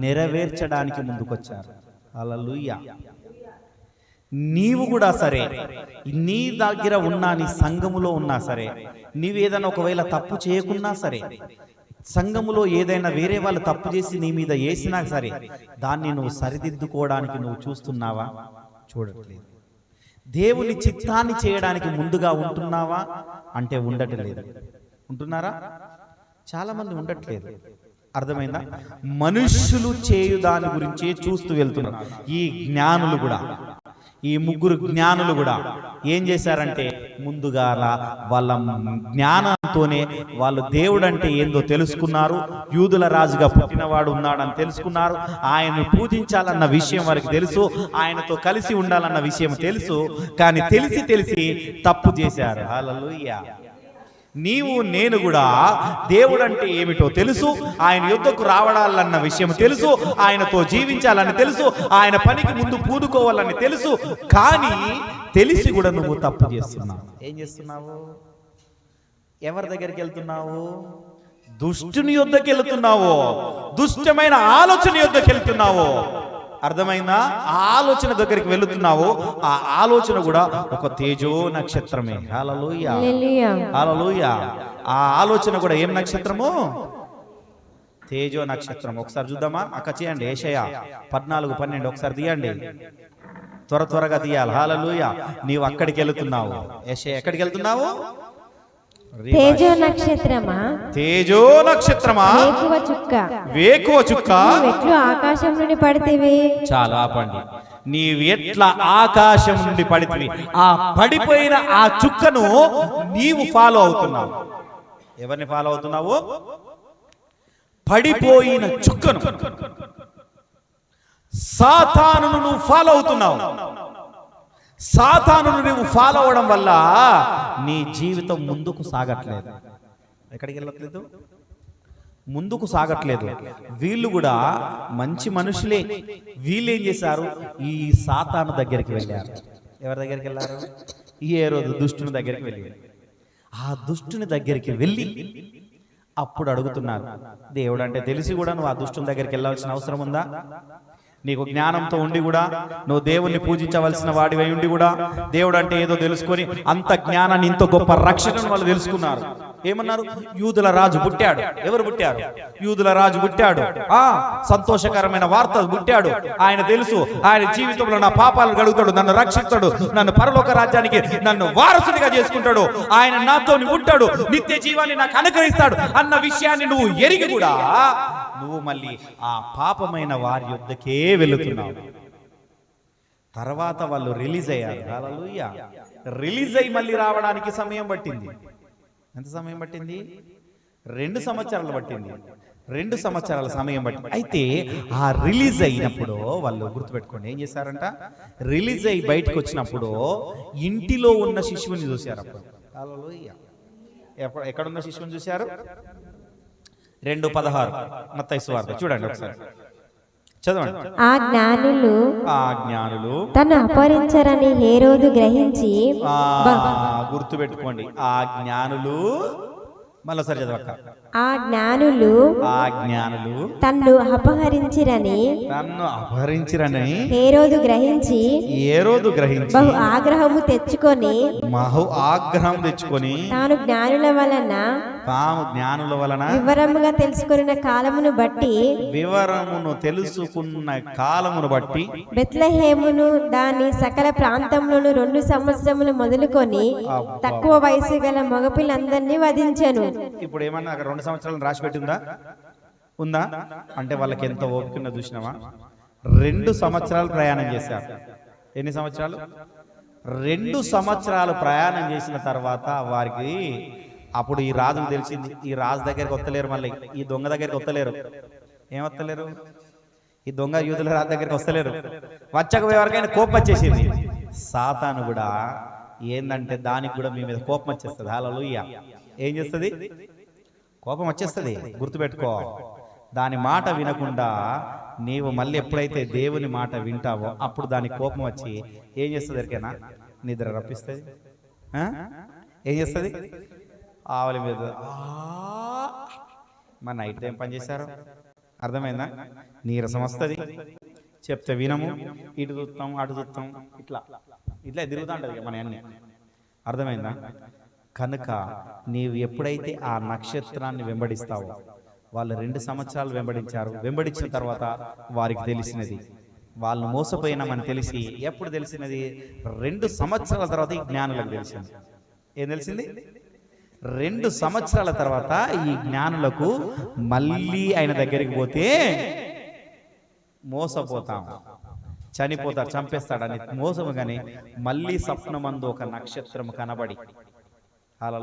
నెరవేర్చడానికి ముందుకొచ్చారు. అలలుయ్య నీవు కూడా సరే. నీ దగ్గర ఉన్నా నీ సంఘములో ఉన్నా సరే నీవేదైనా ఒకవేళ తప్పు చేయకున్నా సరే సంఘములో ఏదైనా వేరే వాళ్ళు తప్పు చేసి నీ మీద వేసినా సరే దాన్ని నువ్వు సరిదిద్దుకోవడానికి నువ్వు చూస్తున్నావా? చూడట్లేదు. దేవుని చిత్తాన్ని చేయడానికి ముందుగా ఉంటున్నావా? అంటే ఉండట్లేదు. ఉంటున్నారా? చాలామంది ఉండట్లేదు. అర్థమైందా? మనుష్యులు చేయు దాని గురించే చూస్తూ వెళ్తున్నారు ఈ జ్ఞానులు కూడా ఈ ముగ్గురు జ్ఞానులు కూడా ఏం చేశారంటే ముందుగా వాళ్ళ జ్ఞానంతోనే వాళ్ళు దేవుడు అంటే ఏందో తెలుసుకున్నారు. యూదుల రాజుగా పుట్టినవాడు ఉన్నాడని తెలుసుకున్నారు. ఆయనను పూజించాలన్న విషయం వారికి తెలుసు. ఆయనతో కలిసి ఉండాలన్న విషయం తెలుసు. కానీ తెలిసి తెలిసి తప్పు చేశారు. హల్లెలూయా. నీవు నేను కూడా దేవుడు అంటే ఏమిటో తెలుసు. ఆయన యుద్ధకు రావడాలన్న విషయం తెలుసు. ఆయనతో జీవించాలని తెలుసు. ఆయన పనికి ముందు పూనుకోవాలని తెలుసు. కానీ తెలిసి కూడా నువ్వు తప్పు చేస్తున్నావు. ఏం చేస్తున్నావు? ఎవరి దగ్గరికి వెళ్తున్నావు. దుష్టుని యుద్ధకి వెళ్తున్నావు. దుష్టమైన ఆలోచన యుద్ధకి వెళ్తున్నావు. అర్థమైందా? ఆ ఆలోచన దగ్గరికి వెళుతున్నావు. ఆ ఆలోచన కూడా ఒక తేజో నక్షత్రమే. హల్లెలూయ. ఆ ఆలోచన కూడా ఏం నక్షత్రము? తేజో నక్షత్రం. ఒకసారి చూద్దామా? అక్క చేయండి. ఏషయ పద్నాలుగు పన్నెండు. ఒకసారి తీయండి. త్వర త్వరగా తీయాలి. హాలలుయ నీవు అక్కడికి వెళుతున్నావు. ఏషయ ఎక్కడికి వెళ్తున్నావు? తేజో నక్షత్రమా? తేజో నక్షత్రమా? వేకువ చుక్క. వేకువ చుక్క? నీవెట్లు ఆకాశం నుండి పడితివి? చాలా ఆపండి నీవు ఎట్లా ఆకాశం నుండి పడితివి? ఆ పడిపోయిన ఆ చుక్కను నీవు ఫాలో అవుతున్నావు. ఎవరిని ఫాలో అవుతున్నావు? పడిపోయిన చుక్కను. సాతానును నువ్వు ఫాలో అవుతున్నావు. సాతానును నువ్వు ఫాలో అవడం వల్ల నీ జీవితం ముందుకు సాగట్లేదు. ఎక్కడికి వెళ్ళట్లేదు? ముందుకు సాగట్లేదు. వీళ్ళు కూడా మంచి మనుషులే. వీళ్ళు ఏం చేశారు? ఈ సాతాను దగ్గరికి వెళ్ళారు. ఎవరి దగ్గరికి వెళ్ళారు? ఏ రోజు దుష్టుని దగ్గరికి వెళ్ళి ఆ దుష్టుని దగ్గరికి వెళ్ళి అప్పుడు అడుగుతున్నారు దేవుడు అంటే తెలిసి కూడా నువ్వు ఆ దుష్టుని దగ్గరికి వెళ్ళాల్సిన అవసరం ఉందా? నీకు జ్ఞానంతో ఉండి కూడా నువ్వు దేవుణ్ణి పూజించవలసిన వాడివై ఉండి కూడా దేవుడు అంటే ఏదో తెలుసుకొని అంత జ్ఞానాన్ని ఇంత గొప్ప రక్షణను వాళ్ళు తెలుసుకున్నారు. ఏమన్నారు? యూదుల రాజు పుట్టాడు. ఎవరు పుట్టారు? యూదుల రాజు పుట్టాడు. ఆ సంతోషకరమైన వార్త పుట్టాడు. ఆయన తెలుసు ఆయన జీవితంలో నా పాపాలను గడుగుతాడు నన్ను రక్షిస్తాడు నన్ను పరలోక రాజ్యానికి నన్ను వారసుడిగా చేసుకుంటాడు. ఆయన నాతో ఉంటాడు నిత్య జీవాన్ని నాకు అనుగ్రహిస్తాడు అన్న విషయాన్ని నువ్వు ఎరిగి కూడా నువ్వు మళ్ళీ ఆ పాపమైన వారి యుద్ధకే వెళుతున్నావు. తర్వాత వాళ్ళు రిలీజ్ అయ్యారు. రిలీజ్ అయ్యి మళ్ళీ రావడానికి సమయం పట్టింది. ఎంత సమయం పట్టింది? రెండు సంవత్సరాలు పట్టింది. రెండు సంవత్సరాల సమయం పట్టింది. అయితే ఆ రిలీజ్ అయినప్పుడు వాళ్ళు గుర్తుపెట్టుకోండి. ఏం చేశారంట? రిలీజ్ అయ్యి బయటకు వచ్చినప్పుడు ఇంటిలో ఉన్న శిశువుని చూశారు అప్పుడు. ఎక్కడ- ఎక్కడున్న శిశువుని చూశారు? రెండు పదహారు. మత్తయి సువార్త. చూడండి ఒకసారి. చదవండి. ఆ జ్ఞానులు ఆ జ్ఞానులు తను అపహరించరని హేరోదు గ్రహించి ఆ బ- గుర్తు పెట్టుకోండి ఆ జ్ఞానులు మళ్ళీసారి ఆ జ్ఞానులు ఆ జ్ఞానులు తన్ను అపహరించిరని నన్ను అపహరించిరని హేరోదు గ్రహించి ఏ రోజు గ్రహించి బహు ఆగ్రహము తెచ్చుకొని మహు ఆగ్రహం తెచ్చుకొని తాను జ్ఞానుల వలన తాము జ్ఞానుల వలన వివరముగా తెలుసుకున్న కాలమును బట్టి వివరమును తెలుసుకున్న కాలమును బట్టి బెత్లహేమును దాని సకల ప్రాంతంలోను రెండు సంవత్సరములు మొదలుకొని తక్కువ వయసు గల మగపిల్లందరినీ వధించెను. ఇప్పుడు ఏమన్నా అక్కడ రెండు సంవత్సరాలు రాసి పెట్టిందా? ఉందా? అంటే వాళ్ళకి ఎంత ఓపికన్నా చూసినావా? రెండు సంవత్సరాలు ప్రయాణం చేశారు. ఎన్ని సంవత్సరాలు? రెండు సంవత్సరాలు ప్రయాణం చేసిన తర్వాత వారికి అప్పుడు ఈ రాజుకు తెలిసింది. ఈ రాజు దగ్గరికి వస్తలేరు మళ్ళీ. ఈ దొంగ దగ్గరికి వస్తలేరు. ఏం ఈ దొంగ యూదుల రాజు దగ్గరికి వస్తలేరు. వచ్చక ఎవరికైనా కోపం వచ్చేసింది. సాతాను కూడా ఏందంటే దానికి కూడా మీ మీద కోపం వచ్చేస్తుంది. హల్లెలూయా. ఏం చేస్తుంది? కోపం వచ్చేస్తుంది. గుర్తుపెట్టుకో. దాని మాట వినకుండా నీవు మళ్ళీ ఎప్పుడైతే దేవుని మాట వింటావో అప్పుడు దాని కోపం వచ్చి ఏం చేస్తుంది ఎరికైనా నిద్ర రప్పిస్తుంది. ఏం చేస్తుంది? ఆవలి మీద. మరి నైట్ ఏం పని చేశారు. అర్థమైందా? నీరసం వస్తుంది. చెప్తే వినము. ఇటు చూస్తాం అటు చూస్తాం. ఇట్లా. ఇట్లా తిరుగుతూ ఉంటుంది మన అన్ని. అర్థమైందా? కనుక నీవు ఎప్పుడైతే ఆ నక్షత్రాన్ని వెంబడిస్తావో వాళ్ళు రెండు సంవత్సరాలు వెంబడించారు. వెంబడించిన తర్వాత వారికి తెలిసినది. వాళ్ళు మోసపోయినామని తెలిసి ఎప్పుడు తెలిసినది? రెండు సంవత్సరాల తర్వాత ఈ జ్ఞానులకు తెలిసింది. ఏం తెలిసింది? రెండు సంవత్సరాల తర్వాత ఈ జ్ఞానులకు మళ్ళీ ఆయన దగ్గరికి పోతే మోసపోతాం. చనిపోతారు చంపేస్తాడని మోసము కానీ మళ్ళీ స్వప్నమందు ఒక నక్షత్రం కనబడి. అలా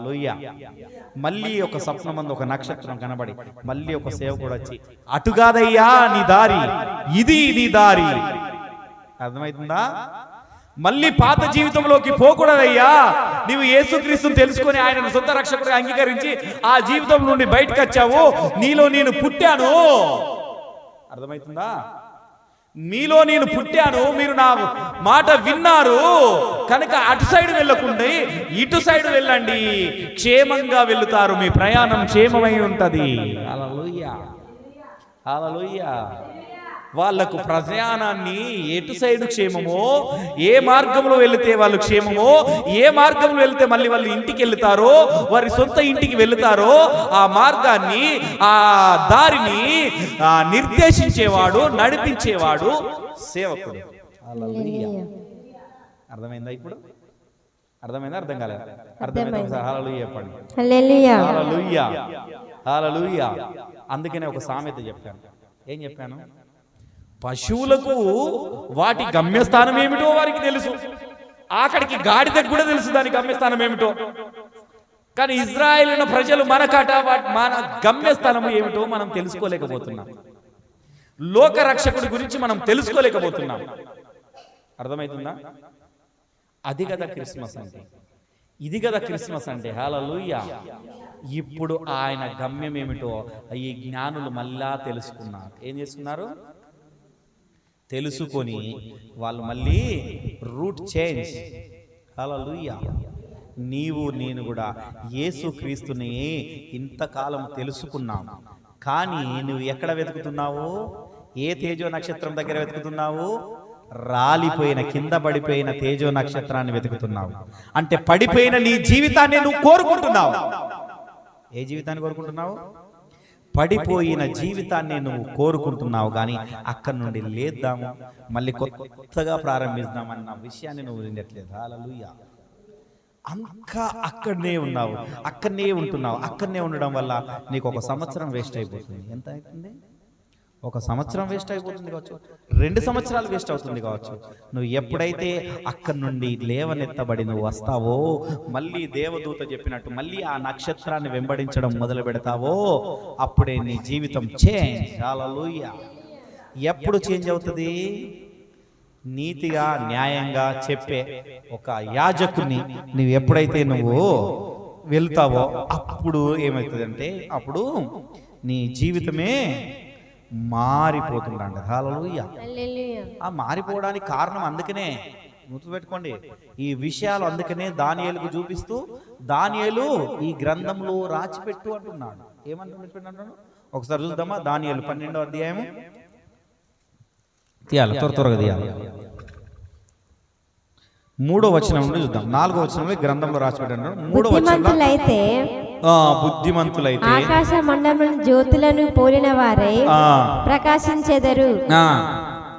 మళ్ళీ ఒక స్వప్నమందు ఒక నక్షత్రం కనబడి. మళ్ళీ ఒక సేవకుడు వచ్చి అటుగాదయ్యా నీ దారి ఇది నీ దారి. అర్థమవుతుందా? మళ్ళీ పాత జీవితంలోకి పోకూడదయ్యా. నీవు యేసుక్రీస్తుని తెలుసుకొని ఆయన సొంత రక్షకుడిగా అంగీకరించి ఆ జీవితం నుండి బయటకు వచ్చావు. నీలో నేను పుట్టాను. అర్థమవుతుందా? మీలో నేను పుట్టాను. మీరు నా మాట విన్నారు. కనుక అటు సైడ్ వెళ్ళకుండా ఇటు సైడ్ వెళ్ళండి. క్షేమంగా వెళ్తారు. మీ ప్రయాణం క్షేమమై ఉంటది. హల్లెలూయా. హల్లెలూయా. వాళ్ళకు ప్రయాణాన్ని ఎటు సైడ్ క్షేమమో ఏ మార్గంలో వెళితే వాళ్ళు క్షేమమో ఏ మార్గంలో వెళితే మళ్ళీ వాళ్ళు ఇంటికి వెళ్తారో వారి సొంత ఇంటికి వెళుతారో ఆ మార్గాన్ని ఆ దారిని నిర్దేశించేవాడు నడిపించేవాడు సేవకుడు. అర్థమైందా ఇప్పుడు? అర్థమైందా? అర్థం కాలేదు? అర్థమైందా? చెప్పండి. అందుకనే ఒక సామెత చెప్పాను. ఏం చెప్పాను? పశువులకు వాటి గమ్యస్థానం ఏమిటో వారికి తెలుసు. అక్కడికి గాడిదకు కూడా తెలుసు దాని గమ్యస్థానం ఏమిటో. కానీ ఇజ్రాయెల్ ఉన్న ప్రజలు మనకట వాటి మన గమ్యస్థానం ఏమిటో మనం తెలుసుకోలేకపోతున్నాం. లోక రక్షకుడి గురించి మనం తెలుసుకోలేకపోతున్నాం. అర్థమవుతుందా అది కదా క్రిస్మస్ అంటే. ఇది కదా క్రిస్మస్ అంటే. హల్లెలూయా. ఇప్పుడు ఆయన గమ్యం ఏమిటో ఈ జ్ఞానులు మళ్ళా తెలుసుకున్నారు. ఏం చేస్తున్నారు? తెలుసుకొని వాళ్ళు మళ్ళీ రూట్ చేంజ్ హల్లెలూయా నీవు నేను కూడా యేసు క్రీస్తుని ఇంతకాలం తెలుసుకున్నాం. కానీ నువ్వు ఎక్కడ వెతుకుతున్నావు? ఏ తేజో నక్షత్రం దగ్గర వెతుకుతున్నావు? రాలిపోయిన కింద పడిపోయిన తేజో నక్షత్రాన్ని వెతుకుతున్నావు. అంటే పడిపోయిన నీ జీవితాన్ని నువ్వు కోరుకుంటున్నావు. ఏ జీవితాన్ని కోరుకుంటున్నావు? పడిపోయిన జీవితాన్ని నువ్వు కోరుకుంటున్నావు కానీ అక్కడి నుండి లేద్దాము. మళ్ళీ కొత్తగా ప్రారంభిద్దాం అన్న విషయాన్ని నువ్వు వినట్లేదు? హల్లెలూయా. అంకా అక్కడనే ఉన్నావు. అక్కడనే ఉంటున్నావు. అక్కడనే ఉండడం వల్ల నీకు ఒక సంవత్సరం వేస్ట్ అయిపోతుంది. ఎంత అవుతుంది? ఒక సంవత్సరం వేస్ట్ అయిపోతుంది కావచ్చు. రెండు సంవత్సరాలు వేస్ట్ అవుతుంది కావచ్చు. నువ్వు ఎప్పుడైతే అక్కడి నుండి లేవనెత్తబడి నువ్వు వస్తావో మళ్ళీ దేవదూత చెప్పినట్టు మళ్ళీ ఆ నక్షత్రాన్ని వెంబడించడం మొదలు పెడతావో అప్పుడే నీ జీవితం చేంజ్ హల్లెలూయా ఎప్పుడు చేంజ్ అవుతుంది? నీతిగా న్యాయంగా చెప్పే ఒక యాజకుని నువ్వు ఎప్పుడైతే నువ్వు వెళ్తావో అప్పుడు ఏమవుతుందంటే అప్పుడు నీ జీవితమే మారిపోతుందంట ఆ మారిపోవడానికి కారణం అందుకనే గుర్తుపెట్టుకోండి. ఈ విషయాలు అందుకనే దానియేలుకు చూపిస్తూ దానియేలు ఈ గ్రంథంలో రాచిపెట్టు అంటున్నాడు. ఏమంటున్నాడు ఒకసారి చూద్దామా? దానియేలు పన్నెండో అధ్యాయము తీయాలి త్వర త్వరగా తీయాలి. మూడో వచనం నుండి చూద్దాం. నాలుగో వచనంలో గ్రంథంలో రాసిపెట్టాడు మూడో వచనంలో బుద్ధిమంతులైతే ఆకాశ మండలం జ్యోతులను పోలిన వారై ప్రకాశించెదరు.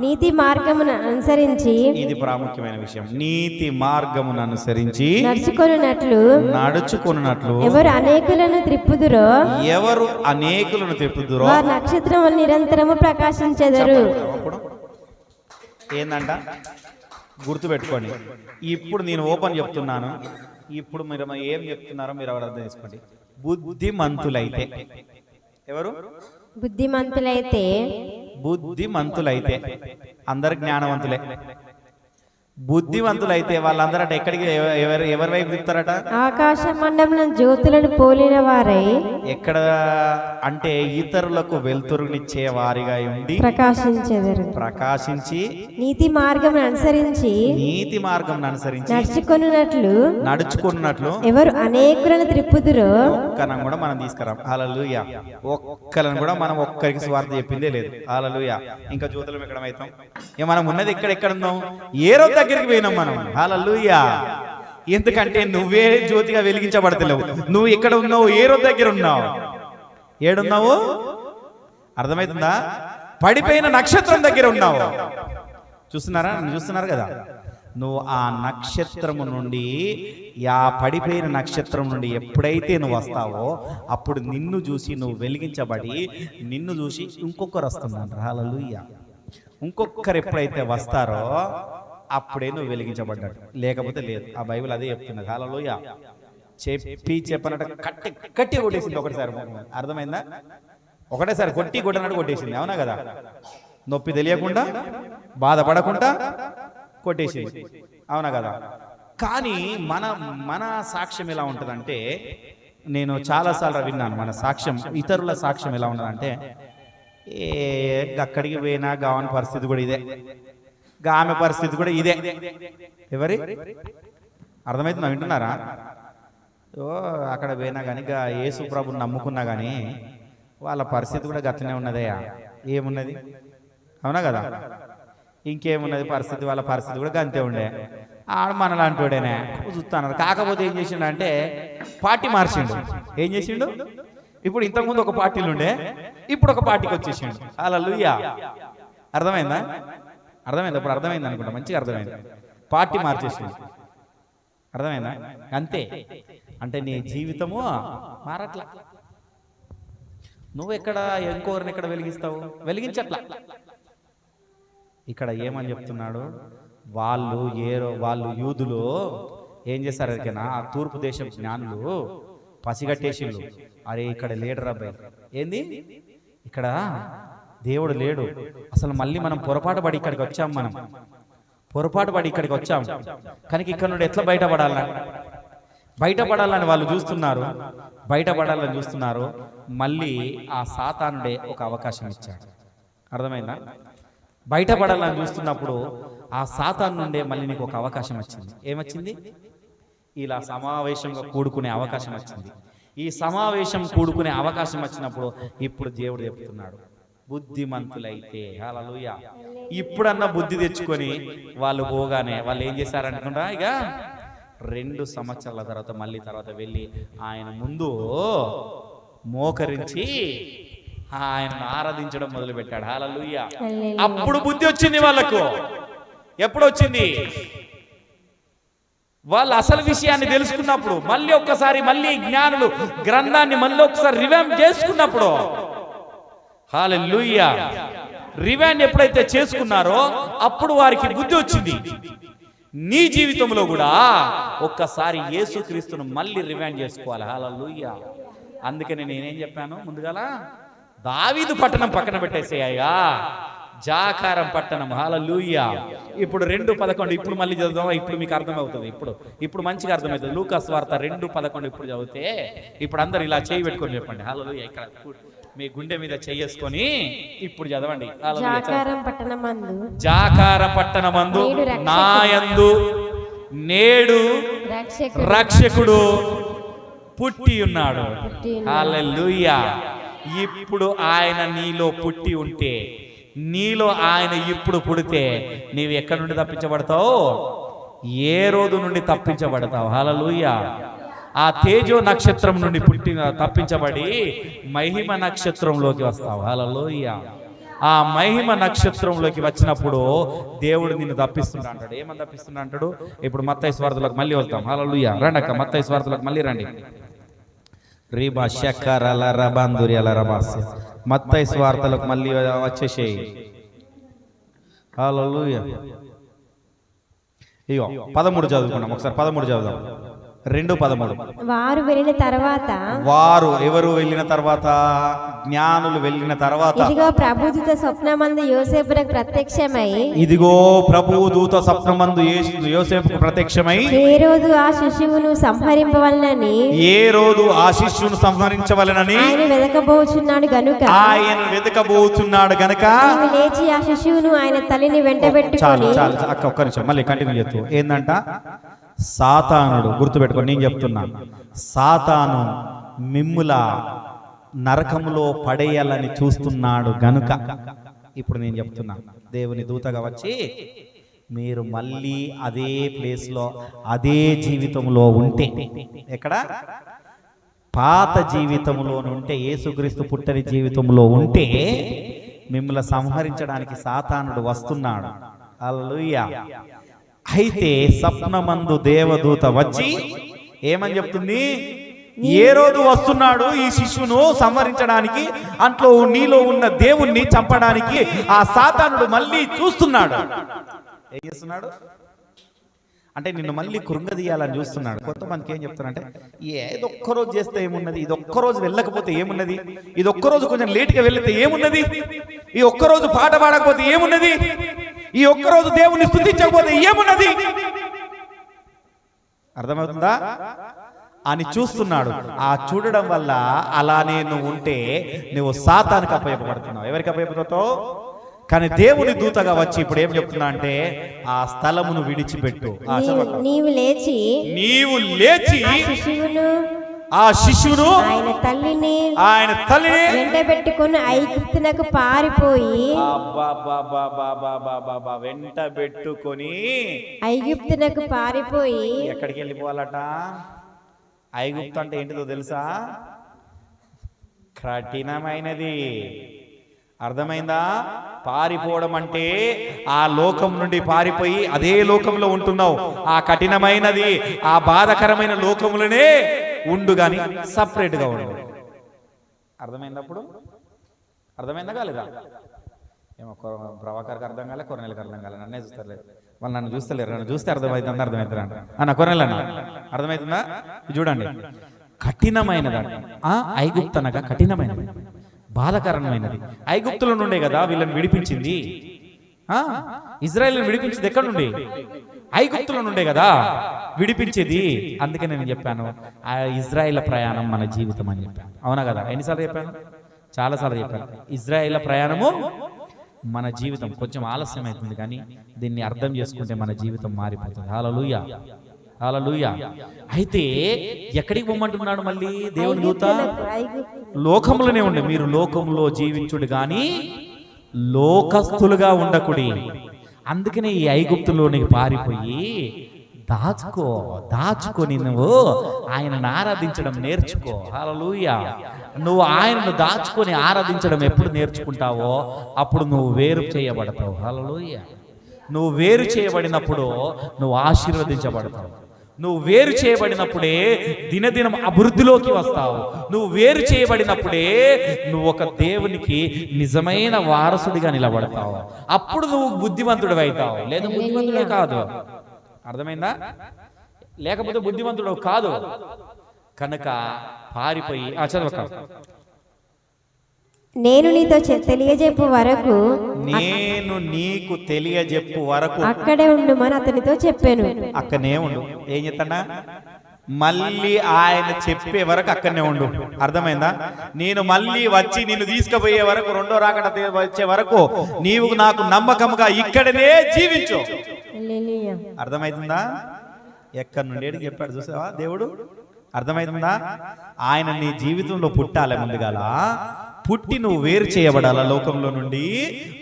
నీతి మార్గమును అనుసరించి ఇది ప్రాముఖ్యమైన విషయం. నీతి మార్గమును అనుసరించి నడుచుకొనున్నట్లు నడుచుకున్నట్లు ఎవరు అనేకులను త్రిప్పుదురో ఎవరు అనేకులను తెప్పుదురో వారి నక్షత్రము నిరంతరము ప్రకాశించెదరు. ఏందంట? గుర్తుపెట్టుకోండి. ఇప్పుడు నేను ఓపెన్ చెప్తున్నాను. ఇప్పుడు మీరు ఏం చెప్తున్నారో మీరు ఎవరు అర్థం చేసుకోండి. బుద్ధిమంతులైతే. ఎవరు? బుద్ధిమంతులైతే. బుద్ధిమంతులైతే. అందరు జ్ఞానవంతులే. బుద్ధివంతులైతే వాళ్ళందరూ అంటే ఎక్కడికి ఎవ- ఎవరు ఎవరి వైపు తిప్పుతారట? ఆకాశ మండలం జ్యోతులను పోలిన వారై ఎక్కడ అంటే ఇతరులకు వెలుతురునిచ్చే వారిగా ఉండి ప్రకాశించెదరు. ప్రకాశించి నీతి మార్గం అనుసరించి నీతి మార్గం అనుసరించి నడుచుకొనున్నట్లు నడుచుకున్నట్లు ఎవరు అనేకులను త్రిప్పుదురో ఒక్కనం కూడా మనం తీసుకురాం. హాలలుయ ఒక్కలను కూడా మనం ఒక్కరికి స్వార్థ చెప్పిందే లేదు. హాలలుయ ఇంకా జ్యోతులం ఎక్కడ అవుతాం? మనం ఉన్నది ఎక్కడ ఎక్కడ ఉన్నాం? ఏ రోజు దగ్గరికి పోయినాం మనం. హాలలుయ ఎందుకంటే నువ్వే జ్యోతిగా వెలిగించబడతలేవు. నువ్వు ఎక్కడ ఉన్నావు ఏ రోజు దగ్గర ఉన్నావు. ఏడున్నావు? అర్థమవుతుందా? పడిపోయిన నక్షత్రం దగ్గర ఉన్నావు. చూస్తున్నారా? చూస్తున్నారు కదా. నువ్వు ఆ నక్షత్రము నుండి ఆ పడిపోయిన నక్షత్రం నుండి ఎప్పుడైతే నువ్వు వస్తావో అప్పుడు నిన్ను చూసి నువ్వు వెలిగించబడి నిన్ను చూసి ఇంకొకరు వస్తున్నారు. హాలలుయ్య ఇంకొకరు ఎప్పుడైతే వస్తారో అప్పుడే నువ్వు వెలిగించబడ్డాడు లేకపోతే లేదు. ఆ బైబిల్ అదే చెప్తున్నది హాలలుయ్య చెప్పి చెప్పనట్టు కట్టి కట్టి కొట్టేసింది ఒకటిసారి. అర్థమైందా? ఒకటేసారి కొట్టి కొట్టినట్టు కొట్టేసింది. అవునా కదా? నొప్పి తెలియకుండా బాధపడకుండా కొట్టేసింది. అవునా కదా? కానీ మన మన సాక్ష్యం ఎలా ఉంటుందంటే నేను చాలాసార్లు విన్నాను మన సాక్ష్యం ఇతరుల సాక్ష్యం ఎలా ఉన్నదంటే ఏ అక్కడికి పోయినా గావని పరిస్థితి కూడా ఇదే. ఆమె పరిస్థితి కూడా ఇదే. ఎవరి? అర్థమవుతుందా వింటున్నారా? ఓ అక్కడ పోయినా కానీ యేసు ప్రభుని నమ్ముకున్నా కానీ వాళ్ళ పరిస్థితి కూడా గట్లనే ఉన్నదయ్యా. ఏమున్నది? అవునా కదా? ఇంకేమున్నది పరిస్థితి? వాళ్ళ పరిస్థితి కూడా గంతే ఉండే. ఆడు మనలాంటోడేనే. చూస్తాను కాకపోతే ఏం చేసిండు అంటే పార్టీ మార్చిండు. ఏం చేసిండు? ఇప్పుడు ఇంతకుముందు ఒక పార్టీలు ఉండే ఇప్పుడు ఒక పార్టీకి వచ్చేసిండు అలా లూయా అర్థమైందా? అర్థమైంది? ఇప్పుడు అర్థమైంది అనుకుంటా. మంచిగా అర్థమైంది. పార్టీ మార్చేసిండు అర్థమైందా? అంతే. అంటే నీ జీవితము మారట్లా. నువ్వు ఎక్కడ ఇంకోరిని ఎక్కడ వెలిగిస్తావు? వెలిగించట్లా. ఇక్కడ ఏమని చెప్తున్నాడు? వాళ్ళు ఏరో వాళ్ళు యూదులు ఏం చేస్తారు ఎరికైనా ఆ తూర్పు దేశం జ్ఞానులు పసిగట్టేసిళ్ళు అరే ఇక్కడ లీడర్ అబ్బాయి ఏంది? ఇక్కడ దేవుడు లేడు. అసలు మళ్ళీ మనం పొరపాటు పడి ఇక్కడికి వచ్చాం మనం. పొరపాటు పడి ఇక్కడికి వచ్చాం. కనుక ఇక్కడ నుండి ఎట్లా బయటపడాలని బయటపడాలని వాళ్ళు చూస్తున్నారు. బయటపడాలని చూస్తున్నారు. మళ్ళీ ఆ సాతానుడే ఒక అవకాశం ఇచ్చాడు. అర్థమైందా? బయటపడాలని చూస్తున్నప్పుడు ఆ సాతాను నుండే మళ్ళీ నీకు ఒక అవకాశం వచ్చింది. ఏమొచ్చింది? ఇలా సమావేశంగా కూడుకునే అవకాశం వచ్చింది. ఈ సమావేశం కూడుకునే అవకాశం వచ్చినప్పుడు ఇప్పుడు దేవుడు చెప్తున్నాడు. బుద్ధిమంతులైతే. హల్లెలూయ. ఇప్పుడన్నా బుద్ధి తెచ్చుకొని వాళ్ళు పోగానే వాళ్ళు ఏం చేశారనుకుంటా ఇక? రెండు సంవత్సరాల తర్వాత మళ్ళీ తర్వాత వెళ్ళి ఆయన ముందు మోకరించి ఆయనను ఆరాధించడం మొదలు పెట్టాడు హాలలుయ్య హల్లెలూయా. అప్పుడు బుద్ధి వచ్చింది వాళ్ళకు. ఎప్పుడు వచ్చింది? వాళ్ళు అసలు విషయాన్ని తెలుసుకున్నప్పుడు మళ్ళీ ఒక్కసారి మళ్ళీ జ్ఞానులు గ్రంథాన్ని మళ్ళీ ఒకసారి రివామ్ చేసుకున్నప్పుడు హాలూయ రివాండ్ ఎప్పుడైతే చేసుకున్నారో అప్పుడు వారికి బుద్ధి వచ్చింది. నీ జీవితంలో కూడా ఒక్కసారి యేసుక్రీస్తును మళ్ళీ రివాండ్ చేసుకోవాలి. హాలూయ అందుకని నేనేం చెప్పాను? ముందుగాల దావీదు పట్టణం పక్కన పెట్టేసేయ్యా జాకారం పట్టణం. హాలూయ ఇప్పుడు రెండు పదకొండు ఇప్పుడు మళ్ళీ చదువుదాం ఇప్పుడు మీకు అర్థమవుతుంది. ఇప్పుడు ఇప్పుడు మంచిగా అర్థమవుతుంది. లూకాస్ వార్త రెండు పదకొండు ఇప్పుడు చదివితే ఇప్పుడు అందరు ఇలా చేయి పెట్టుకొని చెప్పండి. హాలూయ ఇక్కడ మీ గుండె మీద చెయ్యేసుకొని ఇప్పుడు చదవండి. జాకారం నేడు రక్షకుడు. నాయందు నేడు రక్షకుడు. పుట్టి ఉన్నాడు. ఇప్పుడు ఆయన నీలో పుట్టి ఉంటే నీలో ఆయన ఇప్పుడు పుడితే నీవు ఎక్కడి నుండి తప్పించబడతావు? ఏ రోజు నుండి తప్పించబడతావు? హల్లెలూయా ఆ తేజో నక్షత్రం నుండి పుట్టిన తప్పించబడి మహిమ నక్షత్రంలోకి వస్తావు. హల్లెలూయా ఆ మహిమ నక్షత్రంలోకి వచ్చినప్పుడు దేవుడు నిన్ను తప్పిస్తున్నా అంటాడు. ఏమని తప్పిస్తున్నా అంటాడు? ఇప్పుడు మత్తయి స్వార్థలకు మళ్ళీ వస్తాం హల్లెలూయా రండి అక్క మత్తయి స్వార్థలకు మళ్ళీ రండి. రీబా శక్కరల రబందురి అల రబాస్య మత్తయి స్వార్థలకు మళ్ళీ వచ్చేసేయి. హల్లెలూయా ఇగో పదమూడు చదువుకున్నాం. ఒకసారి పదమూడు చదువుదాం. రెండు పదమూడు. వారు వెళ్ళిన తర్వాత వారు ఎవరు వెళ్ళిన తర్వాత? జ్ఞానులు వెళ్ళిన తర్వాత. ఇదిగో ప్రభుదూత స్వప్నమందు యోసేపునకు ప్రత్యక్షమై ఇదిగో ప్రభు దూత సప్నమందు యేసు- యోసేపుకు ప్రత్యక్షమై ఏ రోజు ఆ శిశువును సంహరింపవలనని ఏ రోజు ఆ శిష్యును సంహరించవలనని ఆయన వెదకబోచున్నాడు గనుక. ఆయన వెతకబోతున్నాడు గనక లేచి ఆ శిశువును ఆయన తల్లిని వెంటబెట్టుకొని చాలు అక్క ఒక్క నిమిషం మళ్ళీ కంటిన్యూ చేస్తూ ఏందంట? సాతానుడు గుర్తుపెట్టుకోండి నేను చెప్తున్నా. సాతాను మిమ్ముల నరకములో పడేయాలని చూస్తున్నాడు గనుక. ఇప్పుడు నేను చెప్తున్నా దేవుని దూతగా వచ్చి మీరు మళ్ళీ అదే ప్లేస్లో అదే జీవితంలో ఉంటే ఎక్కడ? పాత జీవితంలో ఉంటే ఏసుక్రీస్తు పుట్టని జీవితంలో ఉంటే మిమ్మల్ని సంహరించడానికి సాతానుడు వస్తున్నాడు. అల్లుయ్యా అయితే స్వప్నమందు దేవదూత వచ్చి ఏమని చెప్తుంది? ఏ రోజు వస్తున్నాడు ఈ శిష్యును సంహరించడానికి అంట్లో నీలో ఉన్న దేవుణ్ణి చంపడానికి ఆ సాతానుడు మళ్ళీ చూస్తున్నాడు. ఏం చేస్తున్నాడు? అంటే నిన్ను మళ్ళీ కృంగదీయాలని చూస్తున్నాడు. కొంతమందికి ఏం చెప్తారంటే ఏదో ఒక్కరోజు చేస్తే ఏమున్నది? ఇది ఒక్కరోజు వెళ్ళకపోతే ఏమున్నది? ఇది ఒక్కరోజు కొంచెం లేట్గా వెళ్తే ఏమున్నది? ఈ ఒక్కరోజు పాట పాడకపోతే ఏమున్నది? ఈ ఒక్కరోజు దేవుని స్థుతించకపోతే ఏమున్నది? అర్థమవుతుందా? అని చూస్తున్నాడు. ఆ చూడడం వల్ల అలానే నువ్వు ఉంటే నువ్వు సాతానికి అప్పయపడుతున్నావు. ఎవరికి అప్పయపడతావు? కానీ దేవుని దూతగా వచ్చి ఇప్పుడు ఏం చెప్తున్నా అంటే ఆ స్థలమును విడిచిపెట్టు. ఆ నీవు లేచి నీవు లేచి శిశువును ఆ శిష్యుడు ఆయన తల్లిని ఆయన తల్లిని వెంటబెట్టుకుని ఐగుప్తునకు పారిపోయి వెంట పెట్టుకొని ఐగుప్తునకు పారిపోయి ఎక్కడికి వెళ్ళిపోవాలట? ఐగుప్తు అంటే ఏంటిదో తెలుసా? కఠినమైనది. అర్థమైందా? పారిపోవడం అంటే ఆ లోకం నుండి పారిపోయి అదే లోకంలో ఉంటున్నావు. ఆ కఠినమైనది ఆ బాధకరమైన లోకములనే ఉండు గాని సపరేట్గా ఉండు. అర్థమైందప్పుడు? అర్థమైందా కాలేదా? ఏమో ప్రభాకర్కి అర్థం కాలే కొరనెలకి అర్థం కాలే నన్నే చూస్తలేదు. వాళ్ళు నన్ను చూస్తలేరు నన్ను చూస్తే అర్థమవుతుందా అర్థమవుతుందా అన్న కొరనేలు అర్థమవుతుందా చూడండి. కఠినమైనది ఐగుప్తనగా ఆ కఠినమైనది బాధకరమైనది. ఐగుప్తుల నుండే కదా వీళ్ళని విడిపించింది? ఇజ్రాయెల్ని విడిపించింది ఎక్కడ నుండి? ఐగుప్తుల నుండే కదా. విడిపించేది. అందుకే నేను చెప్పాను ఆ ఇజ్రాయిల్ ప్రయాణం మన జీవితం అని చెప్పాను. అవునా కదా? ఎన్నిసార్లు చెప్పాను? చాలాసార్లు చెప్పాను. ఇజ్రాయిల్ ప్రయాణము మన జీవితం. కొంచెం ఆలస్యం అవుతుంది కానీ దీన్ని అర్థం చేసుకుంటే మన జీవితం మారిపోతుంది. హాలలుయ హాలలుయ అయితే ఎక్కడికి పొమ్మంటున్నాడు మళ్ళీ దేవుని దూత? లోకములోనే ఉండే. మీరు లోకంలో జీవించుడు గాని లోకస్తులుగా ఉండకుడి. అందుకనే ఈ ఐగుప్తులోనికి పారిపోయి దాచుకో దాచుకొని నువ్వు ఆయనను ఆరాధించడం నేర్చుకో. హల్లెలూయా. నువ్వు ఆయనను దాచుకొని ఆరాధించడం ఎప్పుడు నేర్చుకుంటావో అప్పుడు నువ్వు వేరు చేయబడతావు. హల్లెలూయా. నువ్వు వేరు చేయబడినప్పుడు నువ్వు ఆశీర్వదించబడతావు. నువ్వు వేరు చేయబడినప్పుడే దినదినం అభివృద్ధిలోకి వస్తావు. నువ్వు వేరు చేయబడినప్పుడే నువ్వు ఒక దేవునికి నిజమైన వారసుడిగా నిలబడతావు. అప్పుడు నువ్వు బుద్ధిమంతుడు అవుతావు. లేదా బుద్ధిమంతుడే కాదు. అర్థమైందా? లేకపోతే బుద్ధిమంతుడు కాదు. కనుక పారిపోయి ఆ చదవక. నేను నీతో తెలియజెప్పు వరకు నేను నీకు తెలియజెప్పు వరకు అక్కడే ఉండుమని అతనితో చెప్పాను. అక్కడనే ఉండు. ఏం చెప్తాడా? మళ్ళీ ఆయన చెప్పే వరకు అక్కడనే ఉండు. అర్థమైందా? నేను మళ్ళీ వచ్చి నిన్ను తీసుకుపోయే వరకు రెండో రాకడ వచ్చే వరకు నీవు నాకు నమ్మకంగా ఇక్కడనే జీవించు. హల్లెలూయా. అర్థమవుతుందా ఎక్కడి నుండి చెప్పాడు చూసావా దేవుడు? అర్థమవుతుందా ఆయన నీ జీవితంలో పుట్టాలి ముందుగాల. పుట్టి నువ్వు వేరు చేయబడాల లోకంలో నుండి?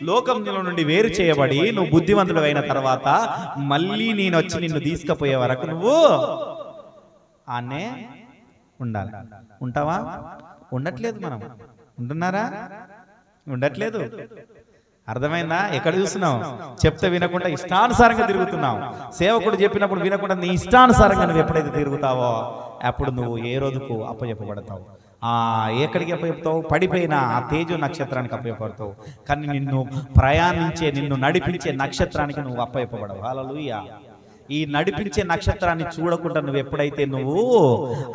లోకంలో నుండి వేరు చేయబడి నువ్వు బుద్ధివంతుడు అయిన తర్వాత మళ్ళీ నేను వచ్చి నిన్ను తీసుకుపోయే వరకు నువ్వు ఆనే ఉండాలి. ఉంటావా? ఉండట్లేదు మనం. ఉంటున్నారా? ఉండట్లేదు. అర్థమైందా? ఎక్కడ చూస్తున్నావు? చెప్తే వినకుండా ఇష్టానుసారంగా తిరుగుతున్నావు. సేవకుడు చెప్పినప్పుడు వినకుండా నీ ఇష్టానుసారంగా నువ్వు ఎప్పుడైతే తిరుగుతావో అప్పుడు నువ్వు ఏ రోజుకు అప్పచెప్పబడతావు ఆ ఎక్కడికి అప్పచెప్తావు పడిపోయిన ఆ తేజు నక్షత్రానికి అప్పచెప్పబడతావు కానీ నిన్ను ప్రయాణించే నిన్ను నడిపించే నక్షత్రానికి నువ్వు అప్పచెప్పబడవు హల్లెలూయా. ఈ నడిపించే నక్షత్రాన్ని చూడకుండా నువ్వు ఎప్పుడైతే నువ్వు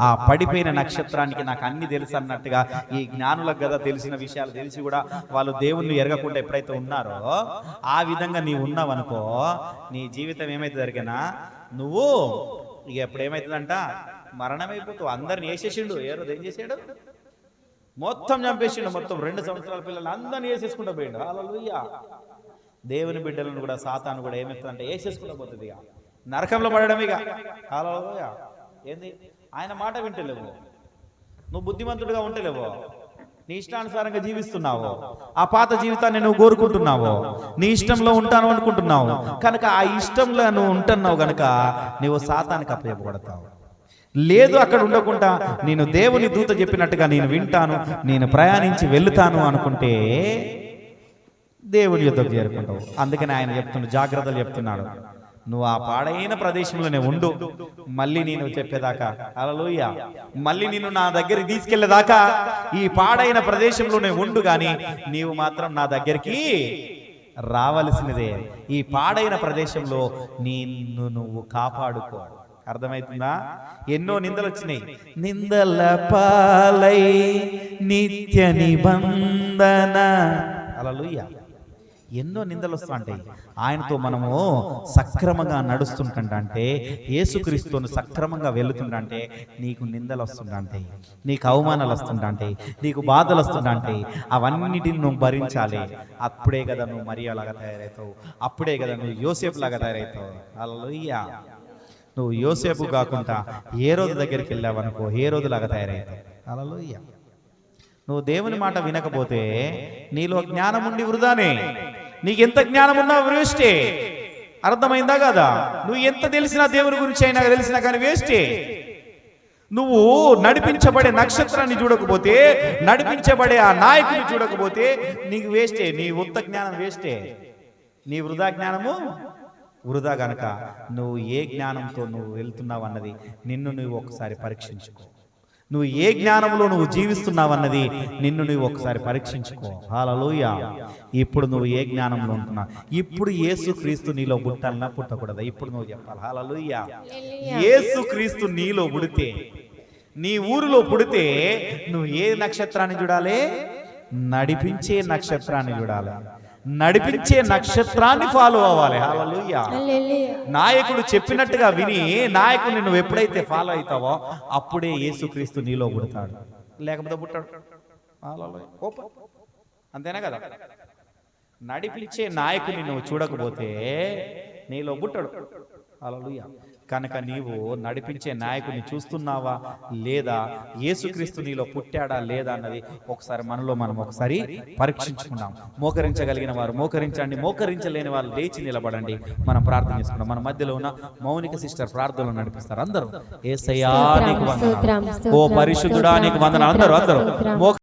ఆ పడిపోయిన నక్షత్రానికి నాకు అన్ని తెలుసు అన్నట్టుగా ఈ జ్ఞానులకు కదా తెలిసిన విషయాలు తెలిసి కూడా వాళ్ళు దేవుణ్ణి ఎరగకుండా ఎప్పుడైతే ఉన్నారో ఆ విధంగా నీవు ఉన్నావనుకో నీ జీవితం ఏమైతే జరిగినా నువ్వు ఇక ఎప్పుడు ఏమవుతుందంట మరణమైపోతావు అందరిని వేసేసిండు. ఏ రోజు ఏం చేసాడు? మొత్తం చంపేసిండు. మొత్తం రెండు సంవత్సరాల పిల్లలు అందరిని వేసేసుకుంటూ పోయిండు. అలా దేవుని బిడ్డలను కూడా సాతాను కూడా ఏమెత్తుందంటే వేసేసుకుంటూ పోతుంది ఇక. నరకంలో పడడం ఇక. ఏంది? ఆయన మాట వింటలేవు. నువ్వు బుద్ధిమంతుడిగా ఉంటలేవు నీ ఇష్టానుసారంగా జీవిస్తున్నావు. ఆ పాత జీవితాన్ని నువ్వు కోరుకుంటున్నావు. నీ ఇష్టంలో ఉంటాను అనుకుంటున్నావు. కనుక ఆ ఇష్టంలో నువ్వు ఉంటున్నావు కనుక నువ్వు సాతానికి అప్పయపడతావు. లేదు అక్కడ ఉండకుండా నేను దేవుని దూత చెప్పినట్టుగా నేను వింటాను నేను ప్రయాణించి వెళ్తాను అనుకుంటే దేవుని యుద్ధకు చేరుకుంటావు. అందుకని ఆయన చెప్తున్నాడు జాగ్రత్తలు చెప్తున్నాడు. నువ్వు ఆ పాడైన ప్రదేశంలోనే ఉండు. మళ్ళీ నేను చెప్పేదాకా అలలోయ మళ్ళీ నిన్ను నా దగ్గర తీసుకెళ్ళేదాకా ఈ పాడైన ప్రదేశంలోనే ఉండు కానీ నీవు మాత్రం నా దగ్గరికి రావలసినదే. ఈ పాడైన ప్రదేశంలో నిన్ను నువ్వు కాపాడుకో. అర్థమవుతుందా ఎన్నో నిందలు వచ్చినాయి. నిందల పాలై నిత్య నిబంధన. అలలుయ్య. ఎన్నో నిందలు వస్తూ ఉంటాయి ఆయనతో మనము సక్రమంగా నడుస్తుంటే యేసుక్రీస్తును సక్రమంగా వెళుతుంటే నీకు నిందలు వస్తుంటాయి నీకు అవమానాలు వస్తుంటాయి నీకు బాధలు వస్తుంటాయి అవన్నిటిని నువ్వు భరించాలి. అప్పుడే కదా నువ్వు మరియలాగా తయారవుతావు. అప్పుడే కదా నువ్వు యోసేపు లాగా తయారవుతావు. అలలుయ్య. నువ్వు యోసేపు కాకుండా ఏ రోజు దగ్గరికి వెళ్ళావనుకో ఏ రోజులాగా తయారవుతావు అలలుయ్య నువ్వు దేవుని మాట వినకపోతే నీలో జ్ఞానం ఉండి వృధానే. నీకు ఎంత జ్ఞానం ఉన్నా వేస్టే. అర్థమైందా కదా? నువ్వు ఎంత తెలిసినా దేవుని గురించి అయినా తెలిసినా కానీ వేస్టే. నువ్వు నడిపించబడే నక్షత్రాన్ని చూడకపోతే నడిపించబడే ఆ నాయకుని చూడకపోతే నీకు వేస్టే. నీ ఉత్త జ్ఞానం వేస్టే. నీ వృధా జ్ఞానము వృధా గనక నువ్వు ఏ జ్ఞానంతో నువ్వు వెళ్తున్నావు అన్నది నిన్ను నువ్వు ఒకసారి పరీక్షించుకో. నువ్వు ఏ జ్ఞానంలో నువ్వు జీవిస్తున్నావన్నది నిన్ను నువ్వు ఒకసారి పరీక్షించుకో. హాలలోయ ఇప్పుడు నువ్వు ఏ జ్ఞానంలో ఉంటున్నావు? ఇప్పుడు యేసు క్రీస్తు నీలో పుట్టాలన్నా పుట్టకూడదా? ఇప్పుడు నువ్వు చెప్పాలి. హాలలోయ యేసు క్రీస్తు నీలో పుడితే నీ ఊరిలో పుడితే నువ్వు ఏ నక్షత్రాన్ని చూడాలి? నడిపించే నక్షత్రాన్ని చూడాలి. నడిపించే నక్షత్రాన్ని ఫాలో అవ్వాలి. నాయకుడు చెప్పినట్టుగా విని నాయకుడిని నువ్వు ఎప్పుడైతే ఫాలో అవుతావో అప్పుడే యేసుక్రీస్తు నీలో పుడతాడు. లేకపోతే పుట్టాడు. అంతేనా కదా? నడిపించే నాయకుని నువ్వు చూడకపోతే నీలో పుట్టడు. హల్లెలూయా కనుక నీవు నడిపించే నాయకుని చూస్తున్నావా లేదా యేసుక్రీస్తు నీలో పుట్టాడా లేదా అన్నది ఒకసారి మనలో మనం ఒకసారి పరీక్షించుకుందాం. మోకరించగలిగిన వారు మోకరించండి. మోకరించలేని వాళ్ళు లేచి నిలబడండి. మనం ప్రార్థన చేసుకుందాం. మన మధ్యలో ఉన్న మౌనిక సిస్టర్ ప్రార్థనలు నడిపిస్తారు. అందరూ ఏసయ్యా నీకు వందనాలు. ఓ పరిశుద్ధుడా నీకు వందనాలు. అందరూ అందరూ. మోక